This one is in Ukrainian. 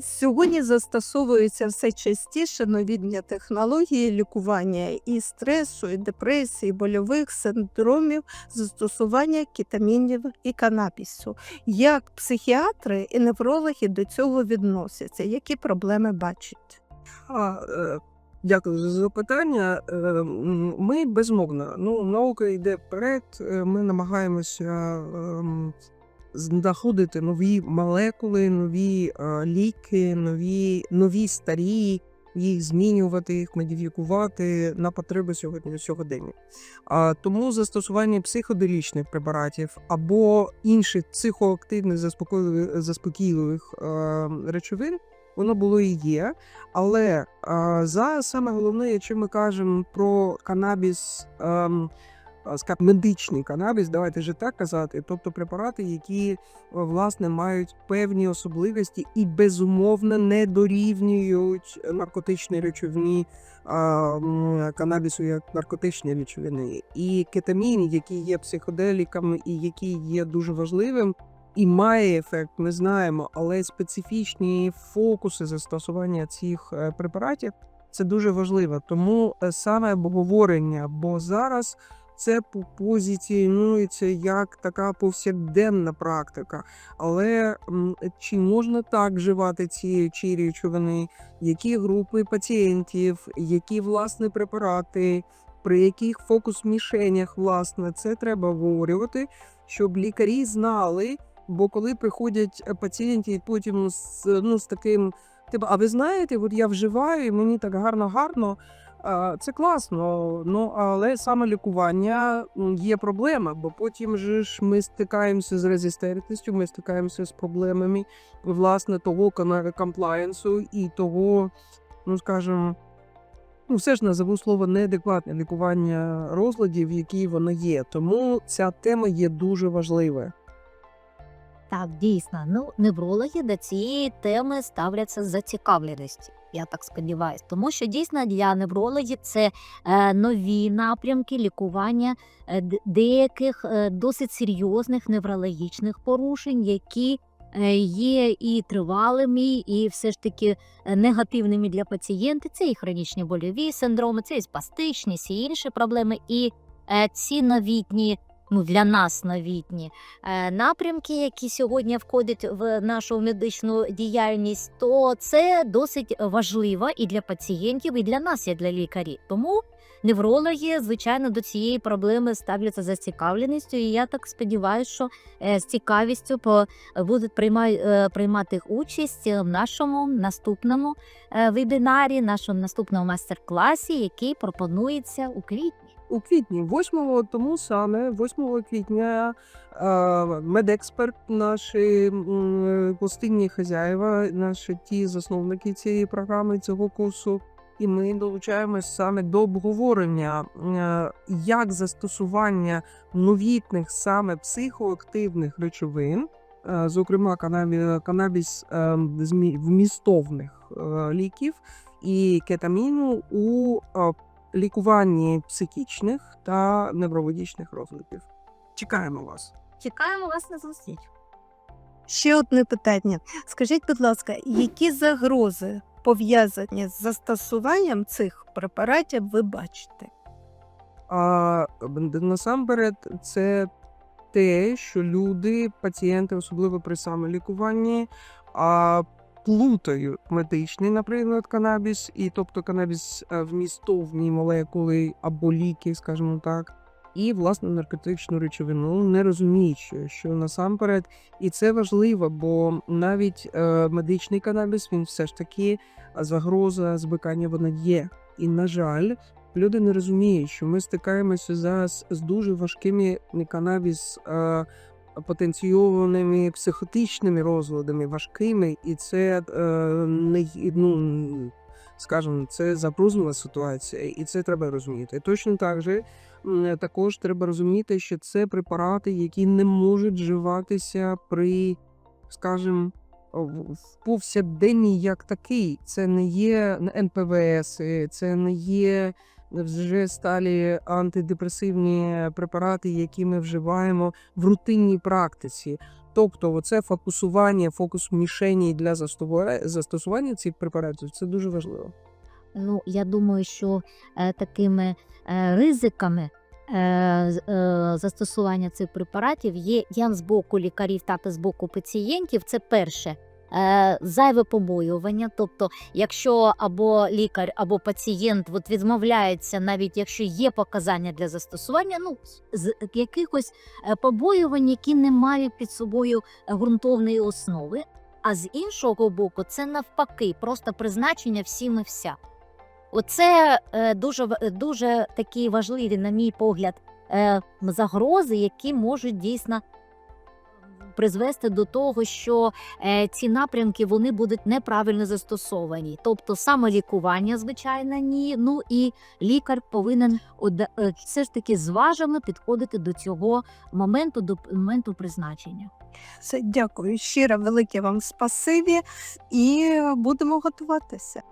Сьогодні застосовуються все частіше новітні технології лікування і стресу, і депресії, і больових синдромів, застосування кетамінів і канабісу. Як психіатри і неврологи до цього відносяться? Які проблеми бачать? А, е, дякую за запитання. Е, Ми безмовно. Ну, наука йде вперед. е, Ми намагаємося ем, знаходити нові молекули, нові е, ліки, нові, нові старі, їх змінювати, їх модифікувати на потреби сьогодні сьогодення. А тому застосування психоделічних препаратів або інших психоактивних заспокійливих, заспокійливих е, речовин. Воно було і є, але а, зараз саме головне, якщо ми кажемо про канабіс, а, скажімо, медичний канабіс, давайте вже так казати, тобто препарати, які е, власне мають певні особливості і безумовно не дорівнюють наркотичній речовині а, канабісу як наркотичні речовини. І кетамін, який є психоделіками і який є дуже важливим, і має ефект, ми знаємо, але специфічні фокуси застосування цих е, препаратів це дуже важливо. Тому е, саме обговорення, бо зараз це по- позиціонується як така повсякденна практика. Але чи можна так вживати ці чи речовини, які групи пацієнтів, які власне препарати, при яких фокус мішенях, власне, це треба обговорювати, щоб лікарі знали. Бо коли приходять е, пацієнти потім з, ну, з таким, типу, а ви знаєте, от я вживаю, і мені так гарно, гарно. а, Це класно, ну але саме лікування є проблема, бо потім ж ми стикаємося з резистентністю, ми стикаємося з проблемами власне того комплаєнсу і того, ну скажімо, ну все ж назову слово неадекватне лікування розладів, які воно є. Тому ця тема є дуже важливою. Так, дійсно. Ну, неврологи до цієї теми ставляться з зацікавленістю. Я так сподіваюся, тому що дійсно для неврологів це е, нові напрямки лікування е, деяких е, досить серйозних неврологічних порушень, які є і тривалими, і все ж таки негативними для пацієнта. Це і хронічні больові синдроми, це і спастичні, всі інші проблеми. І ці новітні, ну для нас новітні е, напрямки, які сьогодні входять в нашу медичну діяльність, то це досить важливо і для пацієнтів, і для нас, як для лікарів. Тому неврологи, звичайно, до цієї проблеми ставляться за цікавленістю. І я так сподіваюся, що е, з цікавістю будуть е, приймати участь в нашому наступному вебінарі, нашому наступному майстер-класі, який пропонується у квітні. У квітні, 8 тому саме 8 квітня медексперт, наші м, постійні хазяїва, наші ті засновники цієї програми, цього курсу. І ми долучаємось саме до обговорення, як застосування новітних саме психоактивних речовин, зокрема канабіс вмістовних ліків і кетаміну у лікуванні психічних та неврологічних розладів. Чекаємо вас. Чекаємо вас на зустріч. Ще одне питання. Скажіть, будь ласка, які загрози пов'язані з застосуванням цих препаратів ви бачите? А насамперед, це те, що люди, пацієнти, особливо при самолікуванні, а, плутають медичний, наприклад, канабіс, і тобто канабіс е, вмістовні молекули або ліки, скажімо так. І власне наркотичну речовину, не розуміючи, що насамперед, і це важливо, бо навіть е, медичний канабіс він все ж таки а, загроза збикання вона є. І на жаль, люди не розуміють, що ми стикаємося зараз з дуже важкими канабіс е, потенційованими психотичними розладами, важкими, і це е, не ну, скажімо, це запрузнила ситуація, і це треба розуміти. Точно так же також треба розуміти, що це препарати, які не можуть вживатися при, скажімо, в повсякденній як такий. Це не є НПВС, це не є вже сталі антидепресивні препарати, які ми вживаємо в рутинній практиці. Тобто, це фокусування, фокус мішені для застосування, цих препаратів це дуже важливо. Ну, я думаю, що е, такими е, ризиками е, е, застосування цих препаратів є як з боку лікарів, так і з боку пацієнтів. Це перше. Е, Зайве побоювання, тобто, якщо або лікар, або пацієнт от відмовляється, навіть якщо є показання для застосування, ну з якихось е, побоювань, які не мають під собою ґрунтовної основи. А з іншого боку, це навпаки, просто призначення всім і вся. Оце е, дуже, дуже такі важливі, на мій погляд, загрози, які можуть дійсно призвести до того, що е, ці напрямки вони будуть неправильно застосовані. Тобто самолікування, звичайно, ні. Ну і лікар повинен е, все ж таки зважено підходити до цього моменту, до моменту призначення. Це дякую. Щиро велике вам спасибі і будемо готуватися.